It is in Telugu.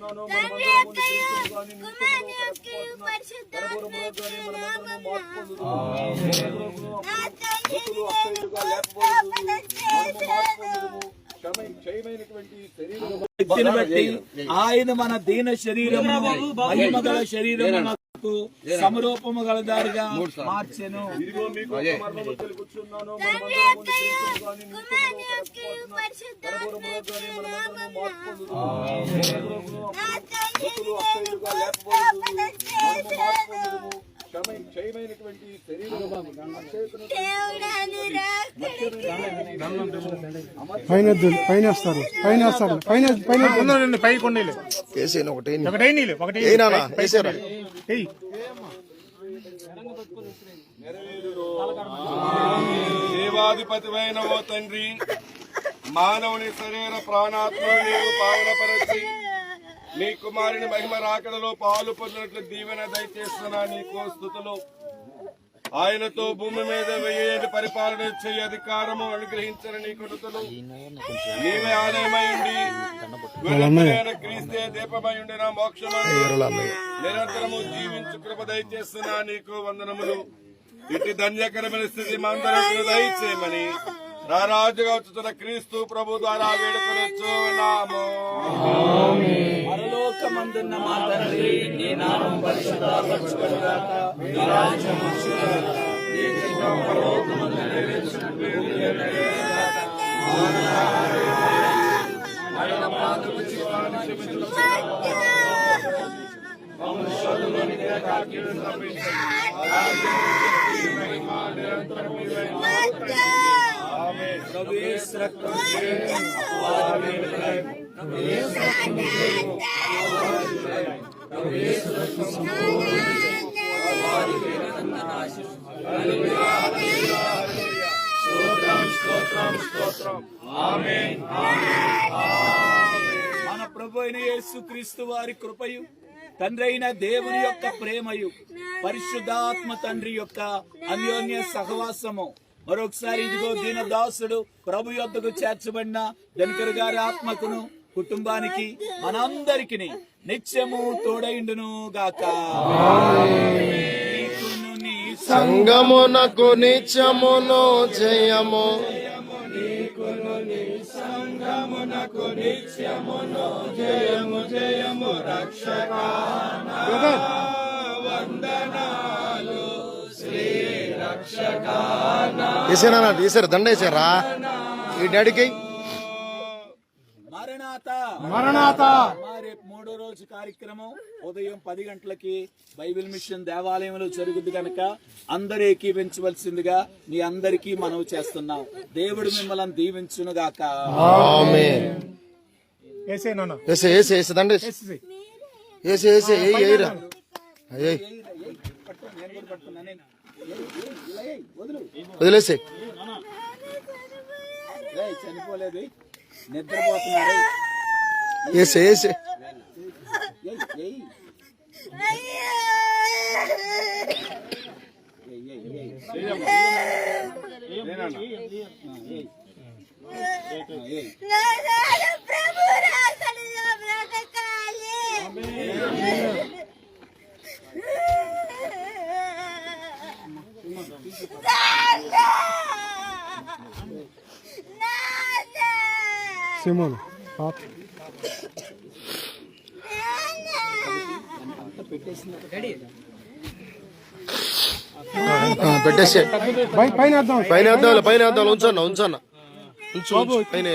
తెలుపుచున్నాను. తండ్రి మనమందరము యొక్కయు, క్రీస్తును గాని నిత్యముగా కుమారుని యొక్కయు, కలుపుకొనుచున్నాము. పరిశుద్ధాత్మని కడపరములో గాని మనమందరము నామమున. మార్పు పొందుదుము. నా తండ్రి మృతులు నేను అక్షయులుగా లేపబడుదురు. మనము మార్పు పొందుదుము. క్షమ- క్షయమైనటువంటి శరీరము వ్యక్తిని బట్టి ఆయన మన దీన శరీరము మహిమ గల సమరూపము మార్చెను మార్పు నామమున. పొందుదుము. నా తండ్రి మృతులు నేను అక్షయులుగా లేపబడుదురు. మనము మార్పు చేశాను. పొందుదుము. క్షమ- క్షయమైనటువంటి దేవుడాను పైన పైన వస్తారు. పైన వస్తారు. పైన పైన. పై కొండలు ఒకటి వేసారా? దేవాధిపతివైన ఓ తండ్రి మానవుని శరీర ప్రాణాత్మను నీవు పావనపరచి నీ కుమారుని మహిమ రాకడలో పాలు పొందినట్లు దీవెన దయచేస్తున్నా నీకు స్థుతులు. ఆయనతో భూమి మీద వెయ్యేటి పరిపాలన చేయ అధికారము అనుగ్రహించని నీ కొడుకులు నీవే ఆలయమైండి వెలుగులైన క్రీస్తే దీపమై ఉండిన మోక్షమందు నిరంతరము జీవించు కృప దయచేస్తున్నా నీకు వందనములు. ఇటు ధన్యకరమైన స్థితి మందరం దయచేయమని రారాజుగా వచ్చుతున్న క్రీస్తు ప్రభు ద్వారా వేడుకొనొచ్చు. నామో. పరలోకమందున్న మా తండ్రి నీ నామం పరిశుద్ధపరచుకొనుగాక నీ మన ప్రభు అయిన యేసుక్రీస్తు వారి కృపయు తండ్రి అయిన దేవుని యొక్క ప్రేమయు పరిశుద్ధాత్మ తండ్రి యొక్క అన్యోన్య సహవాసము. మరొకసారి ఇదిగో దీనదాసుడు ప్రభు యొద్దకు చేర్చబడిన ధనికరు గారి ఆత్మకును కుటుంబానికి మనందరికి నిత్యము తోడైండును గాక. నీకును నీ సంగమునకు నిత్యమును జయము వేసారా వేసారు దండ వేసారా ఈ డాడీకి? మరణాత మరణాత మూడో రోజు కార్యక్రమం. ఉదయం పది గంటలకి బైబిల్ మిషన్ దేవాలయంలో జరుగుద్ది కనుక అందరూ ఏకీవించవలసిందిగా మీ అందరికీ మనవి చేస్తున్నాం. దేవుడు మిమ్మల్ని దీవించును గాక ఆమేన్. వేసే నాన్న. వేసే E aí, e aí? E aí, e aí, e aí? não, não, não, não, não, não, não, não, não, não, não పెట్టేసే. పైన పైన ఉంచన్న ఉంచన్న. ఉంచు. పైన